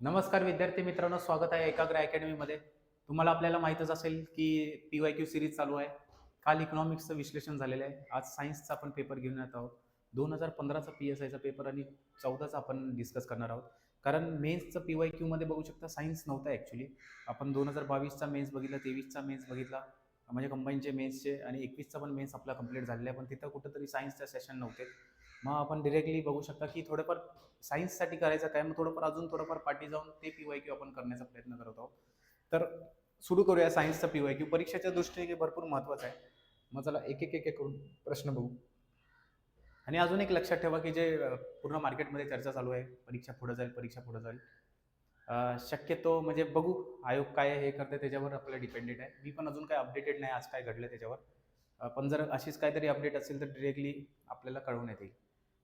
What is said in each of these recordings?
नमस्कार विद्यार्थी मित्रांनो स्वागत आहे एकाग्र अकॅडमीमध्ये. तुम्हाला आपल्याला माहीतच असेल की पी वाय क्यू सिरीज चालू आहे. काल इकॉनॉमिक्सचं विश्लेषण झालेलं आहे. आज सायन्सचा आपण पेपर घेऊन येत आहोत. दोन हजार पंधराचा पी एस आयचा पेपर आणि चौदाचा आपण डिस्कस करणार आहोत. कारण मेन्सचं पी वाय क्यूमध्ये बघू शकता सायन्स नव्हता ॲक्च्युली आपण दोन हजार बावीसचा मेन्स बघितला तेवीसचा मेन्स बघितला. म्हणजे कंबाईनचे मेन्सचे आणि एकवीसचा पण मेन्स आपला कंप्लीट झालेला आहे. पण तिथं कुठंतरी सायन्सचे सेशन नव्हते. मग आपण डिरेक्टली बघू शकता की थोडंफार सायन्ससाठी करायचं काय मग थोडंफार अजून थोडंफार पाठी जाऊन ते पी वाय क्यू आपण करण्याचा प्रयत्न करत आहोत. तर सुरू करूया सायन्सचा पी वाय क्यू परीक्षेच्या दृष्टीने भरपूर महत्त्वाचं आहे. मग चला एक एक एक एक करून प्रश्न बघू. आणि अजून एक लक्षात ठेवा की जे पूर्ण मार्केटमध्ये चर्चा चालू आहे परीक्षा पुढे जाईल परीक्षा पुढे जाईल. शक्यतो म्हणजे बघू आयोग काय हे करते त्याच्यावर आपल्याला डिपेंडेड आहे. मी पण अजून काय अपडेटेड नाही आज काय घडलं त्याच्यावर. पण जर अशीच काहीतरी अपडेट असेल तर डिरेक्टली आपल्याला कळवण्यात येईल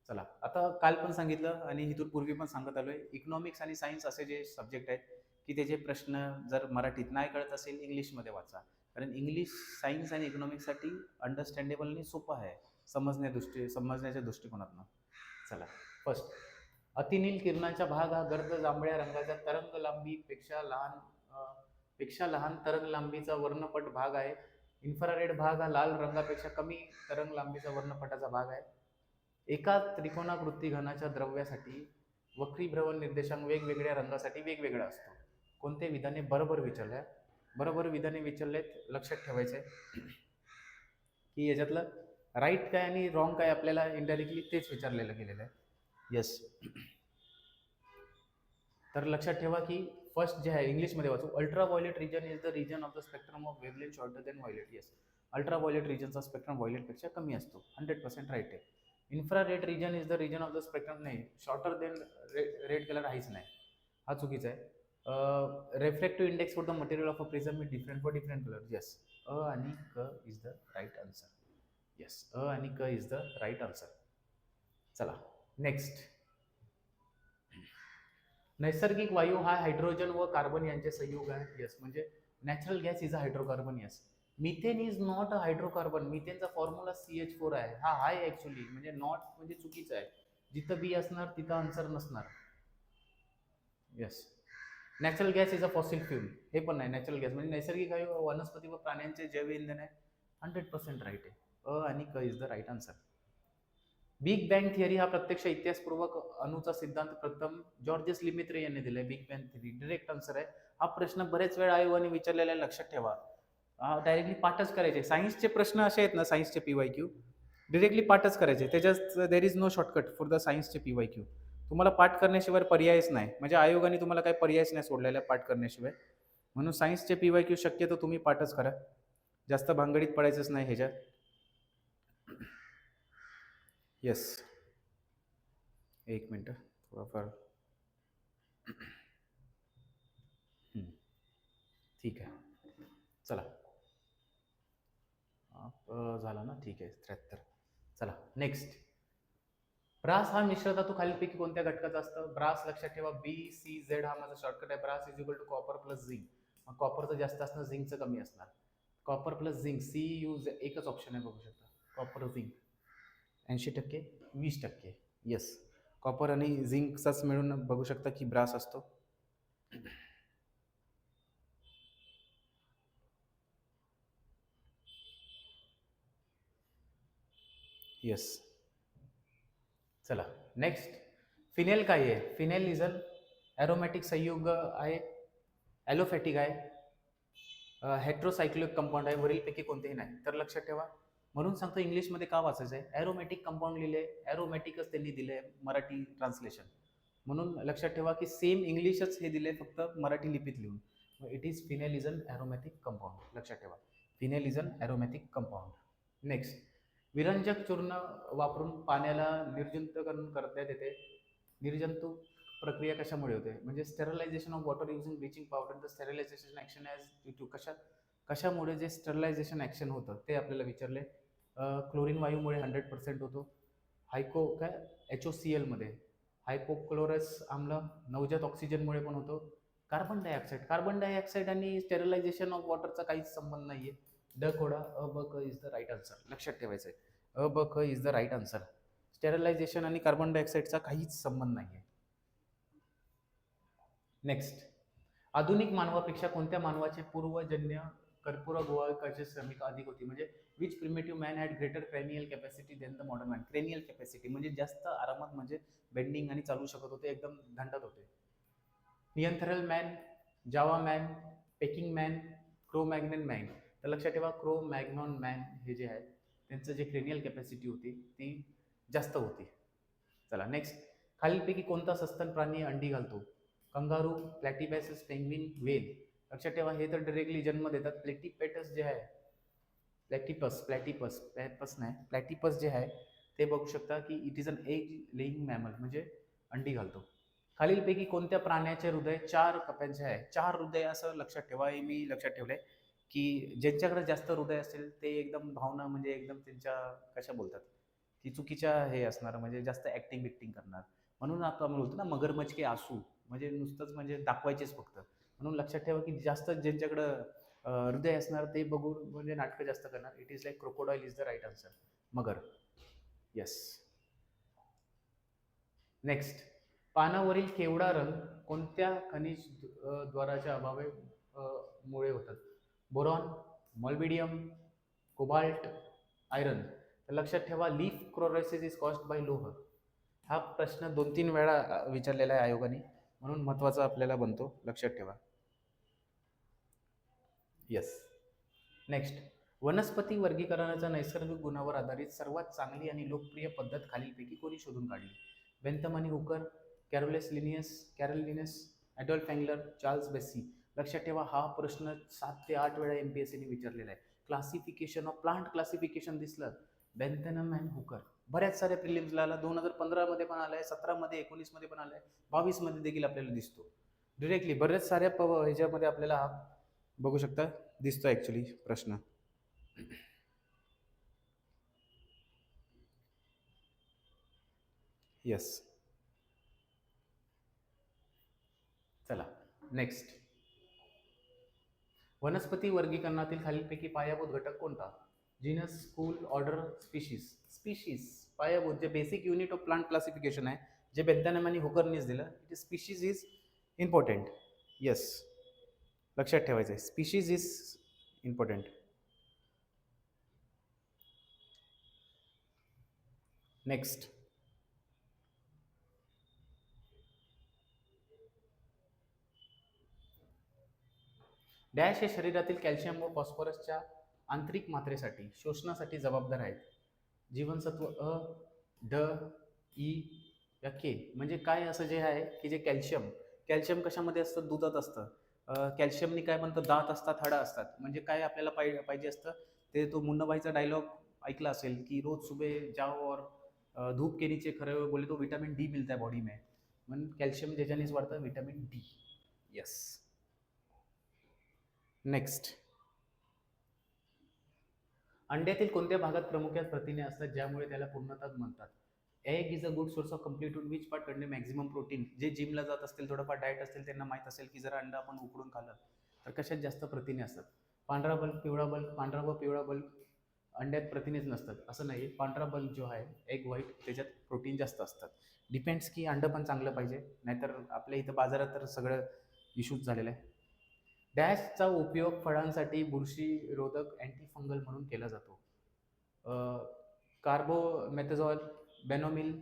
चला. आता काल पण सांगितलं आणि इथून पूर्वी पण सांगत आलोय. इकॉनॉमिक्स आणि सायन्स असे जे सब्जेक्ट आहेत की त्याचे प्रश्न जर मराठीत नाही कळत असेल इंग्लिशमध्ये वाचा. कारण इंग्लिश सायन्स आणि इकॉनॉमिक्ससाठी अंडरस्टँडेबल आणि सोपं आहे समजण्या दृष्टी समजण्याच्या दृष्टिकोनातनं. चला. फर्स्ट अतिनील किरणांचा भाग हा गर्द जांभळ्या रंगाच्या तरंग लांबीपेक्षा लहानपेक्षा लहान तरंग लांबीचा वर्णपट भाग आहे. इन्फ्रारेड भाग हा लाल रंगापेक्षा कमी तरंग लांबीचा वर्णपटाचा भाग आहे. एका त्रिकोणाकृती घनाच्या द्रव्यासाठी वक्रीभ्रमण निर्देशांक वेगवेगळ्या रंगासाठी वेगवेगळा असतो. कोणते विधाने बरोबर विचारल्या बरोबर विधाने विचारलेत लक्षात ठेवायचे की याच्यातलं राईट काय आणि रॉंग काय आपल्याला इनडायरेक्टली तेच विचारलेलं गेलेलं आहे. येस तर लक्षात ठेवा की फर्स्ट जे आहे इंग्लिशमध्ये वाचू. Ultra violet region is the region of the spectrum of wavelength shorter than violet yes ultra violet रिजनचा spectrum व्हायलेटपेक्षा कमी असतो. हंड्रेड पर्सेंट राईट आहे. Infrared region is the region of the spectrum नाही शॉर्टर देन रेड कलर आहेच नाही. हा चुकीचा आहे. Reflective index for the material of a prism is different for different colour yes अ आणि क is the right answer yes अ आणि क इज द राईट आन्सर चला नेक्स्ट नैसर्गिक वायू हा हायड्रोजन व कार्बन यांचे संयोग आहे. येस म्हणजे natural gas is a hydrocarbon yes methane is not a hydrocarbon मिथेनचा formula C H four आहे. हा हाय ऍक्च्युली म्हणजे नॉट म्हणजे चुकीचं आहे. जिथं बी असणार तिथं आन्सर नसणार. Yes natural gas is a fossil fuel हे पण नाही नॅचरल गॅस म्हणजे नैसर्गिक वायू वनस्पती व प्राण्यांचे जैव इंधन आहे. हंड्रेड पर्सेंट राईट आहे. अ आणि क is the right answer big bang theory हा प्रत्यक्ष इतिहासपूर्वक अणुचा सिद्धांत. प्रथम जॉर्जेस लिमित्रे यांनी दिलाय. Big bang theory direct answer आहे. हा प्रश्न बरेच वेळ आयोगाने विचारलेला आहे, लक्षात ठेवा. डायरेक्टली पाठच करायचे. सायन्सचे प्रश्न असे आहेत ना सायन्सचे पी वाय क्यू डिरेक्टली पाठच करायचे. त्याच्यात there is no shortcut for the सायन्सचे P Y Q तुम्हाला पाठ करण्याशिवाय पर्यायच नाही. म्हणजे आयोगाने तुम्हाला काही पर्यायच नाही सोडलेला पाठ करण्याशिवाय. म्हणून सायन्सचे पी वाय क्यू शक्यतो तुम्ही पाठच करा. जास्त भांगडीत पडायचंच नाही ह्याच्यात. येस एक मिनटं. थोडाफार. ठीक आहे. चला. आप, झाला ना? ठीक आहे त्र्याहत्तर. चला नेक्स्ट ब्रास हा मिश्र धातू खालीलपैकी कोणत्या घटकाचा असतं? ब्रास लक्षात ठेवा बी सी झेड हा माझा शॉर्टकट आहे. Brass is equal to copper plus zinc मग कॉपरचं जास्त असणार झिंकचं कमी असणार. Copper plus zinc C U एकच ऑप्शन आहे बघू शकता. कॉपर झिंक ऐंशी टक्के वीस टक्के. येस कॉपर आणि झिंकचाच मिळून बघू शकता की ब्रास असतो. येस चला नेक्स्ट फिनेल काय आहे? फिनेल इज ॲरोमॅटिक संयुग आहे. ॲलोफॅटिक आहे. हेट्रोसायक्लिक कंपाऊंड आहे. वरीलपैकी कोणतेही नाही. तर लक्षात ठेवा. म्हणून सांगतो इंग्लिशमध्ये का वाचायचं आहे ॲरोमॅटिक कंपाऊंड लिहिले ॲरोमॅटिकच त्यांनी दिलं आहे मराठी ट्रान्सलेशन म्हणून लक्षात ठेवा की सेम इंग्लिशच हे दिले फक्त मराठी लिपीत लिहून. It is phenol is an aromatic compound लक्षात ठेवा. Phenol is an aromatic compound next विरंजक चूर्ण वापरून पाण्याला निर्जंतुकरण करण्यात येते. निर्जंतू प्रक्रिया कशामुळे होते? म्हणजे sterilization of water using bleaching powder the sterilization action as due to कशा कशामुळे जे स्टेरलायझेशन ॲक्शन होतं ते आपल्याला विचारले. क्लोरीन वायूमुळे हंड्रेड पर्सेंट होतो. हायको काय? एच ओ सी एलमध्ये हायपोक्लोरस आम्ल नवजात ऑक्सिजनमुळे पण होतो. कार्बन डायऑक्साईड कार्बन डायऑक्साईड आणि स्टेरलायझेशन ऑफ वॉटरचा काहीच संबंध नाही आहे ड खोडा अ ब क इज द राईट आन्सर लक्षात ठेवायचं आहे अ ब क is the right answer sterilization आणि कार्बन डायऑक्साईडचा काहीच संबंध नाही आहे नेक्स्ट आधुनिक मानवापेक्षा कोणत्या मानवाचे पूर्वजन्य कर्पूर गोवाकाचे श्रमिक अधिक होती? म्हणजे which primitive man had greater cranial capacity than the modern man cranial capacity म्हणजे जास्त आरामात म्हणजे बेंडिंग आणि चालू शकत होते एकदम धंडत होते. Neanderthal man Java man Peking man Cro Magnon man तर लक्षात ठेवा क्रो मॅग्नॉन मॅन हे जे आहे त्यांचं जे क्रेनियल कॅपॅसिटी होती ती जास्त होती. चला नेक्स्ट खालीलपैकी कोणता सस्तन प्राणी अंडी घालतो? कंगारू प्लॅटिपॅसस पेंग्विन वेल लक्षात ठेवा हे तर डायरेक्टली जन्म देतात. प्लॅटिपेटस जे आहे प्लॅटिपस प्लॅटिपस प्लॅपस नाही प्लॅटिपस जे आहे ते बघू शकता की it is an egg laying mammal म्हणजे अंडी घालतो. खालीलपैकी कोणत्या प्राण्याचे हृदय चार कप्यांचे आहे? चार हृदय असं लक्षात ठेवा हे मी लक्षात ठेवलंय. की ज्यांच्याकडे जास्त हृदय असेल ते एकदम भावना म्हणजे एकदम त्यांच्या कशा बोलतात? की चुकीच्या हे असणार म्हणजे जास्त ॲक्टिंग बिक्टिंग करणार. म्हणून आता आपण बोलतो ना मगरमच्छ के आसू म्हणजे नुसतंच म्हणजे दाखवायचेच फक्त. म्हणून लक्षात ठेवा की जास्त ज्यांच्याकडं हृदय असणार ते बघून म्हणजे नाटकं जास्त करणार. It is like crocodile is the right answer Magar. Yes next पानावरील केवडा रंग कोणत्या खनिज द्वाराच्या अभावे मुळे होतात? Boron molybdenum cobalt iron. तर लक्षात ठेवा leaf chlorosis is caused by लोह. हा प्रश्न दोन तीन वेळा विचारलेला आहे आयोगाने. म्हणून महत्त्वाचा आपल्याला बनतो. लक्षात ठेवा. येस नेक्स्ट वनस्पती वर्गीकरणाच्या नैसर्गिक गुणावर आधारित सर्वात चांगली आणि लोकप्रिय पद्धत खालीलपैकी कोणी शोधून काढली? बेंथम आणि Hooker Carolus Linnaeus Carl Linnaeus Adolf Engler Charles Bessey लक्षात ठेवा हा प्रश्न सात ते आठ वेळा एम पी एस सीने विचारलेला आहे. क्लासिफिकेशन ऑफ प्लांट क्लासिफिकेशन दिसलं. बेंथेनम अँड हुकर बऱ्याच साऱ्या प्रिलिम्सला आला. दोन हजार पंधरामध्ये पण आलाय सतरामध्ये एकोणीसमध्ये पण आलाय बावीसमध्ये देखील आपल्याला दिसतो. डिरेक्टली बऱ्याच साऱ्या प ह्याच्यामध्ये आपल्याला हा बघू शकता दिसतो ॲक्च्युली प्रश्न. येस चला नेक्स्ट वनस्पती वर्गीकरणातील खालीलपैकी पायाभूत घटक कोणता? Genus school order species species पायाभूत जे basic unit of plant classification आहे जे बेंथॅनम आणि हुकरनीच दिलं it species is important yes लक्षात ठेवायचं आहे. Species is important next dash हे शरीरातील कॅल्शियम व फॉस्फरसच्या आंतरिक मात्रेसाठी शोषणासाठी जबाबदार आहेत. जीवनसत्व अ ड ई या के म्हणजे काय असं जे आहे की जे कॅल्शियम कॅल्शियम कशामध्ये असतं? दुधात असतं. कॅल्शियमनी काय म्हणतं? दात असतात हाडं असतात. म्हणजे काय आपल्याला पाहिजे पाहिजे असतं? ते तो मुन्नाबाईचा डायलॉग ऐकला असेल की रोज सुबह जाओ और धूप के नीचे खरे बोले तो विटामिन डी मिलता है बॉडी में. म्हणून कॅल्शियम ज्याच्यानेच वाढतं विटामिन डी यस नेक्स्ट. अंड्यातील कोणत्या भागात प्रमुख प्रथिने असतात ज्यामुळे त्याला पूर्णता म्हणतात? Egg is a good source of complete which part contain maximum protein जे जिमला जात असतील थोडंफार डाएट असतील त्यांना माहीत असेल की जर अंडा आपण उकडून खाल्लं तर कशात जास्त प्रथिने असतात? पांढरा बल्ब पिवळा बल्ब पांढरा व पिवळा बल्ब अंड्यात प्रथिनेच नसतात असं नाही. पांढरा बल्ब जो आहे एग व्हाईट त्याच्यात प्रोटीन जास्त असतात. डिपेंड्स की अंडं पण चांगलं पाहिजे नाहीतर आपल्या इथं बाजारात तर सगळं इश्यूज झालेलं आहे. डॅशचा उपयोग फळांसाठी बुरशीरोधक अँटीफंगल म्हणून केला जातो. कार्बोमेथेझॉल बेनोमिल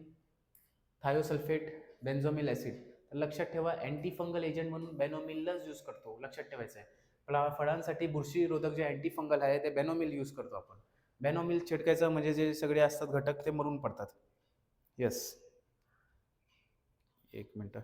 थायोसल्फेट बेन्झोमिल ॲसिड तर लक्षात ठेवा अँटीफंगल एजंट म्हणून बेनोमिललाच यूज करतो. लक्षात ठेवायचं आहे. फळा फळांसाठी बुरशीरोधक जे अँटीफंगल आहे ते बेनोमिल यूज करतो आपण. बेनोमिल छिडकायचं म्हणजे जे सगळे असतात घटक ते मरून पडतात. येस एक मिनटं.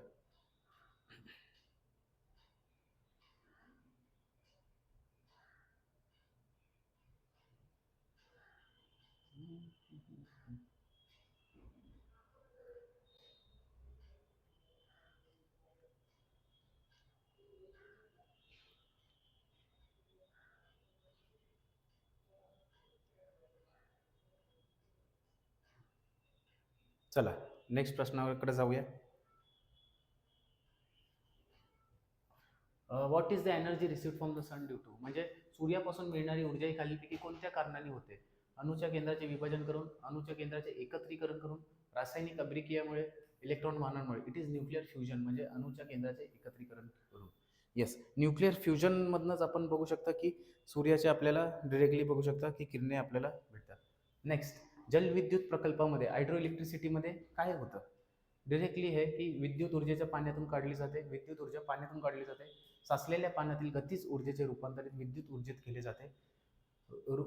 चला नेक्स्ट प्रश्नाकडे जाऊया. What is the energy receive from the sun due to म्हणजे सूर्यापासून मिळणारी ऊर्जा ही खालीपैकी कोणत्या कारणाने होते? अणुच्या केंद्राचे विभाजन करून अणुच्या केंद्राचे एकत्रीकरण करून रासायनिक अभिक्रियामुळे इलेक्ट्रॉन वाहनांमुळे इट इज न्यूक्लिअर फ्युजन म्हणजे अणूच्या केंद्राचे एकत्रीकरण करून. येस न्यूक्लिअर फ्युजनमधनंच आपण बघू शकता की सूर्याचे आपल्याला डिरेक्टली बघू शकता की किरणे आपल्याला भेटतात. नेक्स्ट जलविद्युत प्रकल्पामध्ये हायड्रो इलेक्ट्रिसिटीमध्ये काय होतं? डिरेक्टली हे की विद्युत ऊर्जेच्या पाण्यातून काढली जाते विद्युत ऊर्जा पाण्यातून काढली जाते साचलेल्या पाण्यातील गतीच ऊर्जेचे रूपांतरित विद्युत ऊर्जेत केले जाते.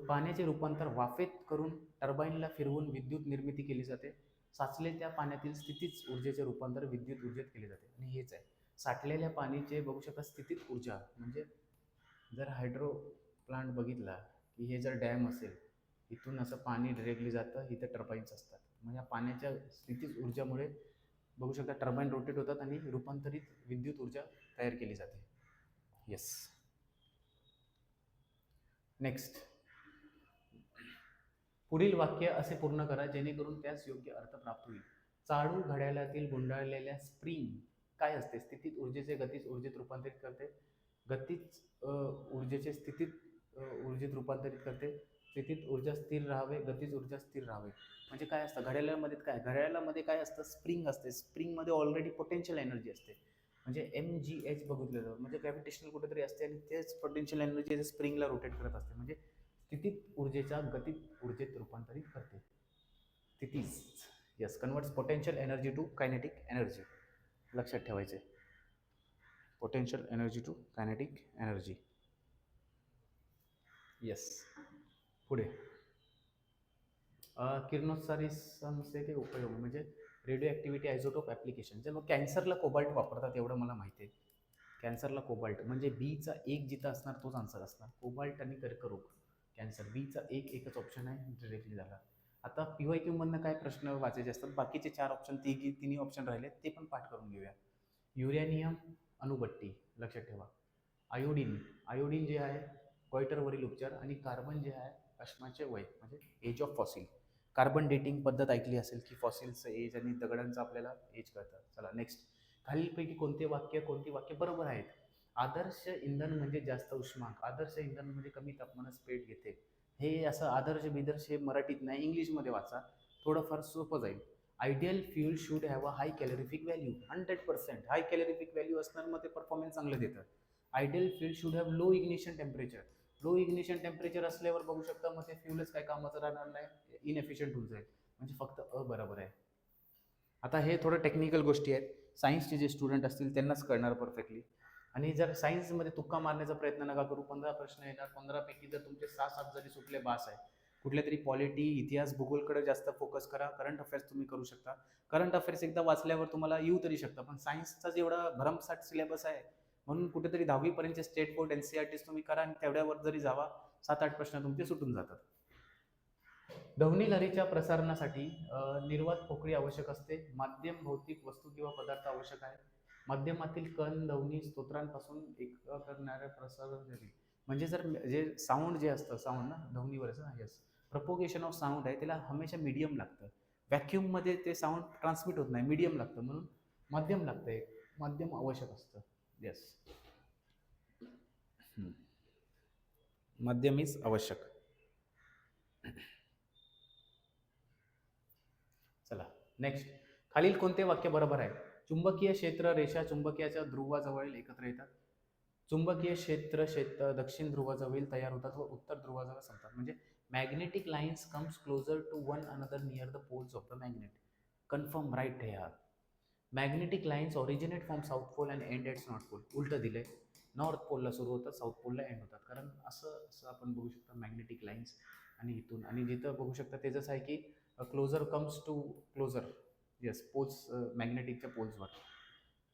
पाण्याचे रूपांतर वाफेत करून टर्बाईनला फिरवून विद्युत निर्मिती केली जाते. साचले त्या पाण्यातील स्थितीच ऊर्जेचे रूपांतर विद्युत ऊर्जेत केले जाते. आणि हेच आहे. साठलेल्या पाणीचे बघू शकता स्थितीत ऊर्जा म्हणजे जर हायड्रो प्लांट बघितला की हे जर डॅम असेल इथून असं पाणी डिरेक्टली जातं इथं टर्बाईन्स असतात. मग या पाण्याच्या स्थितीच ऊर्जामुळे बघू शकता टर्बाईन रोटेट होतात आणि रूपांतरित विद्युत ऊर्जा तयार केली जाते. येस नेक्स्ट पुढील वाक्य असे पूर्ण करा जेणेकरून त्यास योग्य अर्थ प्राप्त होईल. चाळू घड्याळातील गुंडाळलेल्या स्प्रिंग काय असते? स्थितीत ऊर्जेचे गतीच ऊर्जेत रूपांतरित करते. गतीच ऊर्जेचे स्थितीत ऊर्जेत रूपांतरित करते. स्थितीत ऊर्जा स्थिर राहावे गतीज ऊर्जा स्थिर राहावे. म्हणजे काय असतं? घड्याळामध्ये काय? घड्याळामध्ये काय असतं? स्प्रिंग असते. स्प्रिंगमध्ये ऑलरेडी पोटेन्शियल एनर्जी असते. म्हणजे एम जी एच बघितलं जातं म्हणजे ग्रॅव्हिटेशनल कुठेतरी असते आणि तेच पोटेन्शियल एनर्जी स्प्रिंगला रोटेट करत असते. म्हणजे स्थितीत ऊर्जेच्या गतीत ऊर्जेत रूपांतरित करते. स्थितीज yes converts potential energy to kinetic energy लक्षात ठेवायचे potential energy to kinetic energy yes पुढे. अ, किरणोत्सारी संस्थेचे उपयोग म्हणजे रेडिओ ॲक्टिव्हिटी आयझोटोप ॲप्लिकेशन जे मग कॅन्सरला कोबाल्ट वापरतात एवढं मला माहिती आहे. कॅन्सरला कोबाल्ट म्हणजे बीचा एक जिथं असणार तोच आन्सर असणार. कोबाल्ट आणि कर्करोग कॅन्सर. बीचा एक एकच ऑप्शन आहे डिरेक्टली झाला. आता पी वाय क्यूमधनं काय प्रश्न वाचायचे असतात? बाकीचे चार ऑप्शन तिघी तिन्ही ऑप्शन राहिले ते पण पाठ करून घेऊया. युरॅनियम अणुबट्टी लक्षात ठेवा. आयोडीन आयोडीन जे आहे क्वायटरवरील उपचार आणि कार्बन जे आहे अश्माचे वय म्हणजे age of fossil carbon dating पद्धत ऐकली असेल की फॉसिलचं एज आणि दगडांचं आपल्याला एज कळतं. चला नेक्स्ट खालीलपैकी कोणते वाक्य कोणती वाक्य बरोबर आहेत? आदर्श इंधन म्हणजे जास्त उष्मांक. आदर्श इंधन म्हणजे कमी तापमानात पेट घेते. हे असं आदर्श बिदर्श हे मराठीत नाही इंग्लिशमध्ये वाचा. थोडंफार सोपं जाईल. Ideal fuel should have a high calorific value hundred percent high calorific value असणार मग ते परफॉर्मन्स चांगलं देतं. Ideal fuel should have low ignition temperature low ignition temperature असल्यावर बघू शकता मग ते फ्यूलच काय कामाचं राहणार नाही. इनएफिशियंट होऊन जाईल म्हणजे फक्त अ बरोबर आहे. आता हे थोडं टेक्निकल गोष्टी आहेत. सायन्सचे जे स्टुडंट असतील त्यांनाच कळणार परफेक्टली आणि जर सायन्समध्ये तुक्का मारण्याचा प्रयत्न नका करू. पंधरा प्रश्न येणार. पंधरापैकी जर तुमचे सहा सात जरी सुटले बास आहे. कुठल्या तरी पॉलिटी इतिहास भूगोलकडे जास्त फोकस करा. करंट अफेअर्स तुम्ही करू शकता. करंट अफेअर्स एकदा वाचल्यावर तुम्हाला येऊ तरी शकता. पण सायन्सचा जेवढा भरमसाठ सिलेबस आहे म्हणून कुठेतरी दहावीपर्यंतचे state board N C R T तुम्ही करा आणि तेवढ्यावर जरी जावा सात आठ प्रश्न तुमचे सुटून जातात. ध्वनी लहरीच्या प्रसारणासाठी निर्वात पोकळी आवश्यक असते. माध्यम भौतिक वस्तू किंवा पदार्थ आवश्यक आहे. माध्यमातील कण ध्वनी स्तोत्रांपासून एक करणाऱ्या प्रसार म्हणजे जर जे साऊंड जे असतं साऊंड ना ध्वनीवरचं ना यस प्रपोगेशन ऑफ साऊंड आहे त्याला हमेशा मीडियम लागतं. व्हॅक्युममध्ये ते साऊंड ट्रान्समिट होत नाही मीडियम लागतं म्हणून माध्यम लागतं एक. माध्यम आवश्यक असतं. येस मध्यम इज आवश्यक चला नेक्स्ट खालील कोणते वाक्य बरोबर आहे? चुंबकीय क्षेत्र रेषा चुंबकीयाच्या ध्रुवाजवळील एकत्र येतात. चुंबकीय क्षेत्र क्षेत्र दक्षिण ध्रुवाजवळील तयार होतात व उत्तर ध्रुवाजवळ संपतात. म्हणजे magnetic lines comes closer to one another near the poles of the magnet confirm right आहे हा magnetic lines originate from south pole and end at north pole उलटं दिलंय. नॉर्थ पोलला सुरू होतात साऊथ पोलला एंड होतात. कारण असं असं आपण बघू शकता मॅग्नेटिक लाईन्स आणि इथून. आणि जिथं बघू शकता त्याचंच आहे की closer comes to closer yes poles मॅग्नेटिकच्या पोल्सवर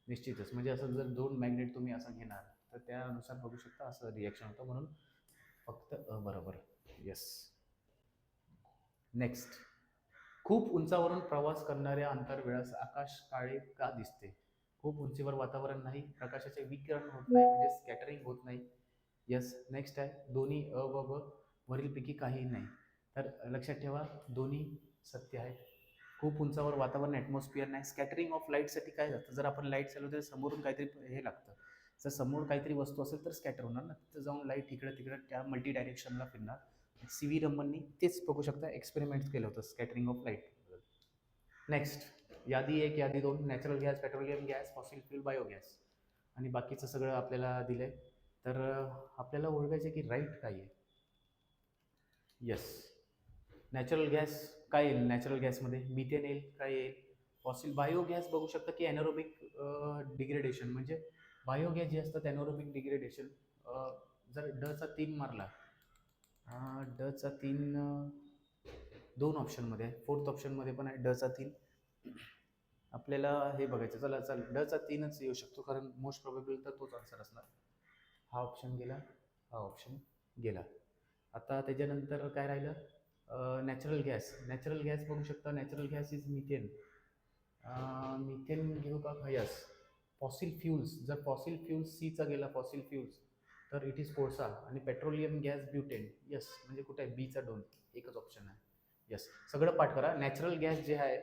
निश्चितच. म्हणजे असं जर दोन मॅग्नेट तुम्ही असं घेणार तर त्यानुसार बघू शकता असं रिॲक्शन होतं. म्हणून फक्त अ बरोबर. येस नेक्स्ट खूप उंचावरून प्रवास करणाऱ्या अंतरवेळास आकाश काळे का दिसते? खूप उंचीवर वातावरण नाही प्रकाशाचे विकिरण होत नाही म्हणजे स्कॅटरिंग होत नाही. यस नेक्स्ट आहे. दोन्ही अ व ब वरीलपैकी काही नाही. तर लक्षात ठेवा दोन्ही सत्य आहे खूप उंचावर वातावरण ॲटमॉस्फिअर नाही. स्कॅटरिंग ऑफ लाईटसाठी काय जातं जर आपण लाइट चालू तर समोरून काहीतरी हे लागतं. जर समोर काहीतरी वस्तू असेल तर स्कॅटर होणार ना. तिथं जाऊन लाइट इकडं तिकडं त्या मल्टी डायरेक्शनला फिरणार. सी व्ही रमननी तेच बघू शकता एक्सपेरिमेंट्स केलं होतं स्कॅटरिंग ऑफ लाइट नेक्स्ट यादी एक यादी दोन natural gas petroleum gas fossil fuel biogas आणि बाकीचं सगळं आपल्याला दिलं आहे तर आपल्याला ओळखायचं आहे की राईट काय आहे. येस नॅचरल गॅस काय येईल? नॅचरल गॅसमध्ये मिथेन येईल काय येईल? फॉसिल बायोगॅस बघू शकता की ॲनोरोबिक डिग्रेडेशन म्हणजे बायोगॅस जे असतात ॲनोरोबिक डिग्रेडेशन जर डचा तीन मारला डचा तीन दोन ऑप्शनमध्ये आहे. फोर्थ ऑप्शनमध्ये पण आहे डचा तीन. आपल्याला हे बघायचं चला चल डचा तीनच येऊ शकतो कारण मोस्ट प्रॉबेबल तर तोच आन्सर असणार. हा ऑप्शन गेला हा ऑप्शन गेला. आता त्याच्यानंतर काय राहिलं? नॅचरल गॅस नॅचरल गॅस बघू शकता natural gas is methane methane घेऊ का? खयास फॉसिल फ्युल्स जर फॉसिल फ्युल्स सीचा गेला फॉसिल फ्युल्स तर इट इज कोळसा आणि पेट्रोलियम गॅस ब्युटेन यस म्हणजे कुठे आहे? बीचा डोन एकच ऑप्शन आहे. यस सगळं पाठ करा. नॅचरल गॅस जे आहे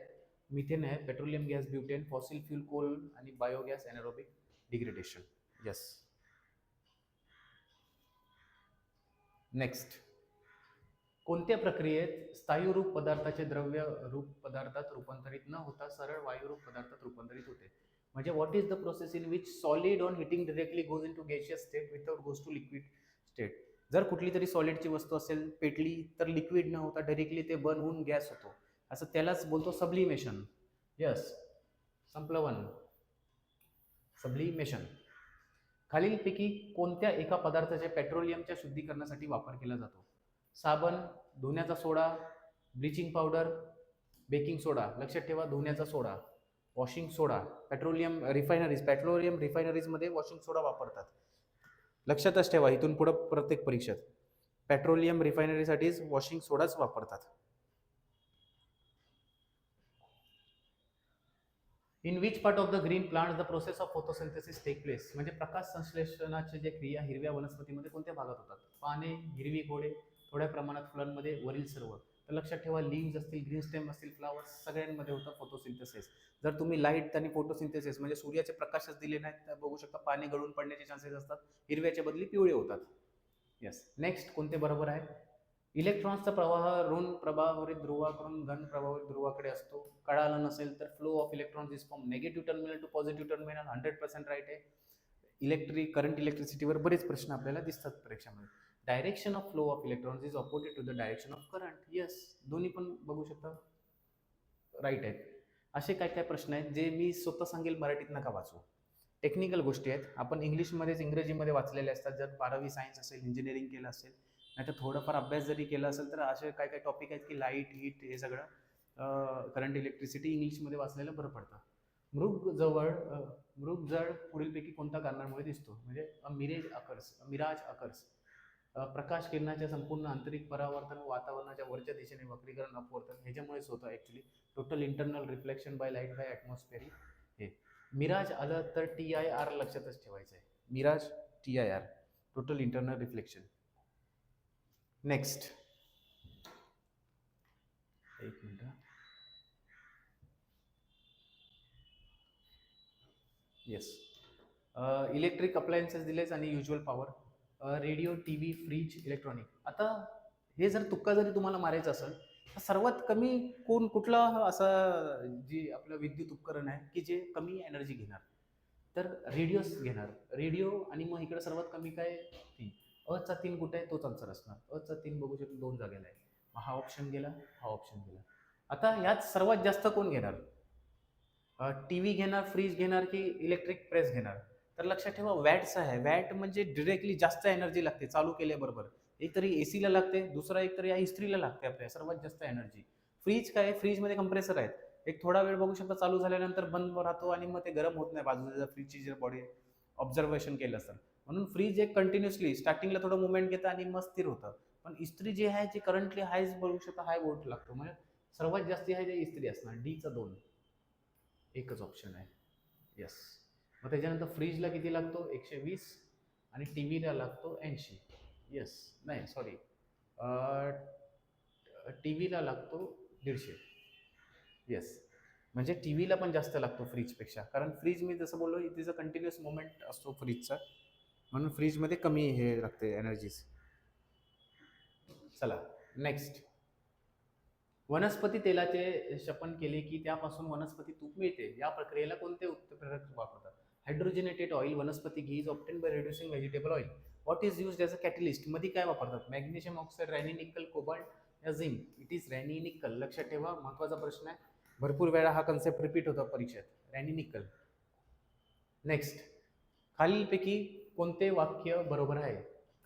मिथेन आहे petroleum gas butane fossil fuel coal आणि biogas anaerobic degradation yes next कोणत्या प्रक्रियेत स्थायूरूप पदार्थाचे द्रव्य रूप पदार्थात रूपांतरित न होता सरळ वायुरूप पदार्थात रूपांतरित होते? म्हणजे what is the process in which solid on heating directly goes into gaseous state without goes to liquid state जर कुठली तरी सॉलिडची वस्तू असेल पेटली तर लिक्विड न होता डायरेक्टली ते बर्न होऊन गॅस होतो. असं त्यालाच बोलतो सबलिमेशन यस संपलं वन सबलिमेशन खालीलपैकी कोणत्या एका पदार्थाच्या पेट्रोलियमच्या शुद्धीकरणासाठी वापर केला जातो? साबण धुण्याचा soda bleaching powder baking soda लक्षात ठेवा धुण्याचा सोडा. Washing soda. Petroleum refineries petroleum रिफायनरीजमध्ये washing soda वापरतात. लक्षातच ठेवा इथून पुढं प्रत्येक परीक्षेत. पेट्रोलियम रिफायनरीसाठीच वॉशिंग सोडाच वापरतात. In which part of the green plant the process of photosynthesis take place म्हणजे प्रकाश संश्लेषणाचे जे क्रिया हिरव्या वनस्पतीमध्ये कोणत्या भागात होतात? पाने हिरवी गोडे थोड्या प्रमाणात फुलांमध्ये वरील सर्व. तर लक्षात ठेवा लिव्ज असतील ग्रीन स्टेम असतील फ्लावर्स सगळ्यांमध्ये होतं फोटोसिंथेसिस जर तुम्ही लाइट आणि फोटोसिंथेसिस म्हणजे सूर्याचे प्रकाशच दिले नाहीत तर बघू शकता पाणी गळून पडण्याचे चान्सेस असतात हिरव्याच्या बदली पिवळे होतात. येस नेक्स्ट कोणते बरोबर आहे? इलेक्ट्रॉन्सचा प्रवाह ऋण प्रभावित ध्रुवाकडून धन प्रभावित ध्रुवाकडे असतो. कळालं नसेल तर flow of electrons is form negative terminal to positive terminal hundred percent right आहे. इलेक्ट्रिक करंट इलेक्ट्रिसिटीवर बरेच प्रश्न आपल्याला दिसतात परीक्षामध्ये. Direction of flow of electrons is opposite to the direction of current yes दोन्ही पण बघू शकता. राईट आहेत. असे काय काय प्रश्न आहेत जे मी स्वतः सांगेल मराठीत नका वाचू. टेक्निकल गोष्टी आहेत. आपण इंग्लिशमध्येच इंग्रजीमध्ये वाचलेले असतात. जर बारावी सायन्स असेल इंजिनिअरिंग केलं असेल नाहीतर थोडंफार अभ्यास जरी केला असेल तर असे काय काय टॉपिक आहेत की लाइट हीट हे सगळं करंट इलेक्ट्रिसिटी इंग्लिशमध्ये वाचलेलं बरं पडतं. मृग जवळ मृग जड पुढीलपैकी कोणत्या कारणामुळे दिसतो? म्हणजे a mirage occurs mirage occurs. प्रकाश किरणाच्या संपूर्ण आंतरिक परावर्तन व वातावरणाच्या वरच्या दिशेने वक्रीकरण अपवर्तन ह्याच्यामुळेच होतं actually total internal reflection by light by atmosphere हे. मिराज आलं तर टी आय आर लक्षातच ठेवायचं आहे. Mirage T I R total internal reflection next एक मिनिट येस इलेक्ट्रिक अप्लायन्सेस दिलेच आणि usual power radio T V fridge electronic. आता हे जर तुक्का जरी तुम्हाला मारायचं असेल तर सर्वात कमी कोण कुठला असा जी आपलं विद्युत उपकरण आहे की जे कमी एनर्जी घेणार? तर रेडिओच घेणार. रेडिओ आणि मग इकडे सर्वात कमी काय? तीन. अचा तीन कुठे आहे? तोच आन्सर असणार. अचा तीन बघू शकतो दोन जागेला आहे. मग हा ऑप्शन गेला हा ऑप्शन गेला. आता ह्यात सर्वात जास्त कोण घेणार? टी व्ही घेणार फ्रीज घेणार की इलेक्ट्रिक प्रेस घेणार? तर लक्षात ठेवा वॅटचं आहे. वॅट म्हणजे डिरेक्टली जास्त एनर्जी लागते. चालू केल्याबरोबर एक तरी ए सीला लागते दुसरा एक तरी या इस्त्रीला लागते आपल्या. सर्वात जास्त एनर्जी फ्रीज काय? फ्रीजमध्ये कंप्रेसर आहेत. एक थोडा वेळ बघू शकता चालू झाल्यानंतर बंद राहतो आणि मग ते गरम होत नाही बाजूला. जर फ्रीजची जर बॉडी ऑब्झर्वेशन केलं असतं म्हणून फ्रीज एक कंटिन्युअसली स्टार्टिंगला थोडं मुवमेंट घेतं आणि मग स्थिर होतं. पण इस्त्री जी आहे जी करंटली हायच बघू शकता हाय वोल्ट लागतो. म्हणजे सर्वात जास्ती आहे जे इस्त्री असणार. डीचा दोन. एकच ऑप्शन आहे. येस मग त्याच्यानंतर फ्रीजला किती लागतो? एकशे वीस आणि टी व्हीला लागतो ऐंशी. येस नाही सॉरी टी व्हीला लागतो दीडशे. येस म्हणजे टी व्हीला पण जास्त लागतो फ्रीजपेक्षा. कारण फ्रीज मी जसं बोललो इथ इज अ कंटिन्युअस मुवमेंट असतो फ्रीजचा. म्हणून फ्रीजमध्ये कमी हे लागते एनर्जीज. चला नेक्स्ट वनस्पती तेलाचे शपन केले की त्यापासून वनस्पती तूप मिळते. या प्रक्रियेला कोणते उत्तर वापरतात? Hydrogenated oil vanaspati ghee is obtained by reducing vegetable oil what is use as a कॅटलिस्टमध्ये काय वापरतात? Magnesium oxide Raney nickel cobalt या zinc it is Raney nickel लक्षात ठेवा महत्त्वाचा प्रश्न आहे. भरपूर वेळा हा कन्सेप्ट रिपीट होता परीक्षेत. रॅनिनिकल नेक्स्ट खालीलपैकी कोणते वाक्य बरोबर आहे?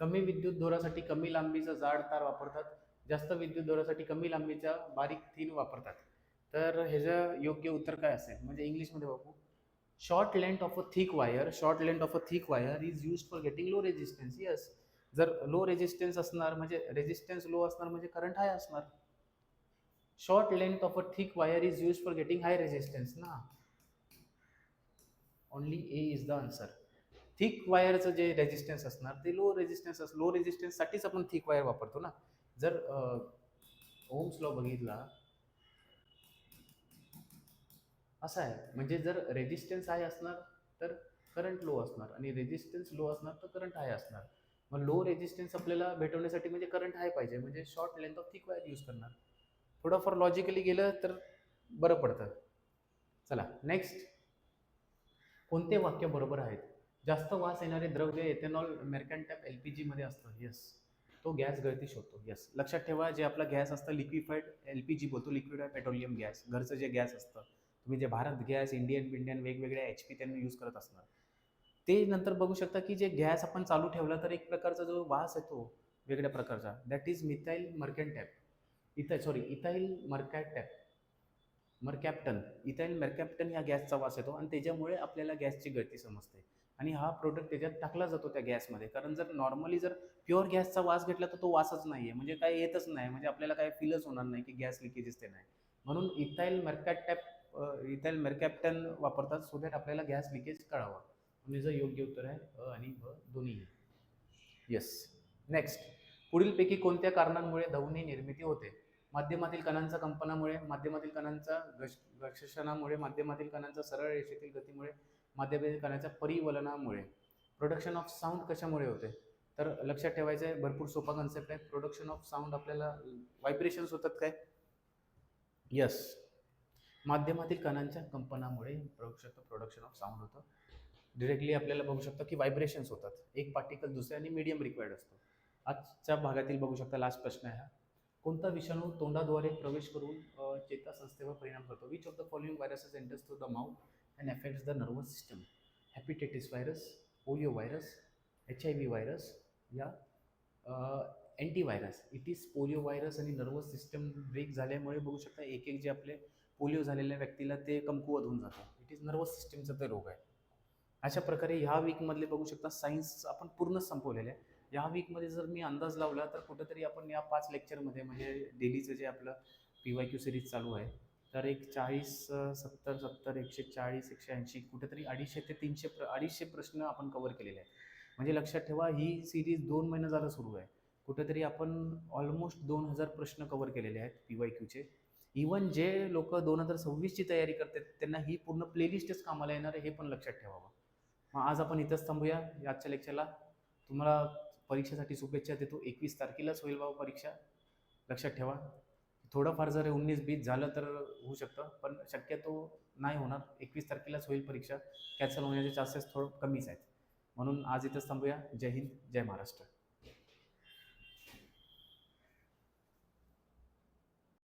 कमी विद्युत धोरासाठी कमी लांबीचा जाड तार वापरतात. जास्त विद्युत धोरासाठी कमी लांबीचा बारीक थीन वापरतात. तर ह्याचं योग्य उत्तर काय असेल? म्हणजे इंग्लिशमध्ये बघू. Short length of a thick wire short length of a thick wire is use for getting low resistance yes जर लो रेजिस्टन्स असणार म्हणजे रेजिस्टन्स लो असणार म्हणजे करंट हाय असणार. Short length of a thick wire is use for getting high resistance ना. Only A is the answer thick वायरचं जे resistance असणार ते लो रेजिस्टन्स अस लो रेजिस्टन्ससाठीच आपण थिक वायर वापरतो ना. जर ओम्स लॉ बघितला असं आहे. म्हणजे जर रेजिस्टन्स हाय असणार तर करंट लो असणार. आणि रेजिस्टन्स लो असणार तर करंट हाय असणार. मग लो रेजिस्टन्स आपल्याला भेटवण्यासाठी म्हणजे करंट हाय पाहिजे. म्हणजे short length of thick wire use करणार. थोडंफार लॉजिकली गेलं तर बरं पडतं. चला नेक्स्ट कोणते वाक्य बरोबर आहेत? जास्त वास येणारे द्रव्य एथेनॉल मेरकॅन्टॅप एल पी जीमध्ये असतं. येस तो गॅस गळती शोधतो. येस लक्षात ठेवा जे आपला गॅस असतं लिक्विफाईड एल पी जी बोलतो. लिक्विड पेट्रोलियम गॅस घरचं जे गॅस असतं तुम्ही जे भारत गॅस इंडियन पिंडियन वेगवेगळ्या एच पी त्यांनी यूज करत असणार. ते नंतर बघू शकता की जे गॅस आपण चालू ठेवला तर एक प्रकारचा जो वास येतो वेगळ्या प्रकारचा. दॅट इज मिथाईल मर्कॅन्टॅप इथं sorry ethyl mercaptan mercaptan ethyl mercaptan ह्या गॅसचा वास येतो आणि त्याच्यामुळे आपल्याला गॅसची गळती समजते. आणि हा प्रोडक्ट त्याच्यात टाकला जातो त्या गॅसमध्ये. कारण जर नॉर्मली जर प्युअर गॅसचा वास घेतला तर तो वासच नाही आहे म्हणजे काय येतच नाही. म्हणजे आपल्याला काय फीलच होणार नाही की गॅस लिकेजेस ते नाही. म्हणून इथाईल मर्कॅटॅप इथाईल मेरकॅप्टन वापरतात. सो दॅट आपल्याला गॅस लिकेज कळावा. म्हणजे जर योग्य उत्तर आहे अ आणि ब दोन्ही. येस नेक्स्ट पुढीलपैकी कोणत्या कारणांमुळे ध्वनी निर्मिती होते? माध्यमातील कणांचा कंपनामुळे माध्यमातील कणांचा घश घर्षणामुळे माध्यमातील कणांचा सरळ रेषेतील गतीमुळे माध्यमातील कणांच्या परिवलनामुळे. प्रोडक्शन ऑफ साऊंड कशामुळे होते? तर लक्षात ठेवायचं आहे भरपूर सोपा कन्सेप्ट आहे. प्रोडक्शन ऑफ साऊंड आपल्याला व्हायब्रेशन्स होतात काय? यस माध्यमातील कणांच्या कंपनामुळे बघू शकतो प्रोडक्शन ऑफ साऊंड होतं. डिरेक्टली आपल्याला बघू शकतो की व्हायब्रेशन्स होतात. एक पार्टिकल दुसऱ्या आणि मीडियम रिक्वायर्ड असतो. आजच्या भागातील बघू शकता लास्ट प्रश्न आहे हा. कोणता विषाणू तोंडाद्वारे प्रवेश करून चेतासंस्थेवर परिणाम करतो? Which of the following viruses enters through the mouth and affects the nervous system hepatitis virus polio virus H I V virus या antivirus it is polio virus आणि नर्वस सिस्टम ब्रेक झाल्यामुळे बघू शकता एक एक जे आपले पोलिओ झालेल्या व्यक्तीला ते कमकुवत होऊन जातं. इट इज नर्वस सिस्टीमचा ते रोग आहे. अशा प्रकारे ह्या वीकमधले बघू शकता सायन्स आपण पूर्णच संपवलेलं आहे. या वीकमध्ये जर मी अंदाज लावला तर कुठेतरी आपण या पाच लेक्चरमध्ये म्हणजे डेलीचं जे आपलं पी वाय क्यू सिरीज चालू आहे तर एक चाळीस सत्तर सत्तर एकशे चाळीस एकशे ऐंशी कुठेतरी अडीचशे ते तीनशे प्र अडीचशे प्रश्न आपण कवर केलेले आहेत. म्हणजे लक्षात ठेवा ही सिरीज दोन महिने झालं सुरू आहे. कुठेतरी आपण ऑलमोस्ट दोन हजार प्रश्न कवर केलेले आहेत पी वाय क्यूचे इवन जे लोक दोन हजार सव्वीसची तयारी करतात त्यांना ही पूर्ण प्लेलिस्टच कामाला येणार आहे हे पण लक्षात ठेवावं. मग आज आपण इथंच थांबूया. आजच्या लेक्चरला तुम्हाला परीक्षेसाठी शुभेच्छा देतो. एकवीस तारखेलाच होईल बाबा परीक्षा. लक्षात ठेवा. थोडंफार जर उन्नीस बीस झालं तर होऊ शकतं पण शक्यतो नाही होणार. एकवीस तारखेलाच होईल परीक्षा. कॅन्सल होण्याचे चान्सेस थोडं कमीच आहेत. म्हणून आज इथंच थांबूया. जय हिंद जय महाराष्ट्र.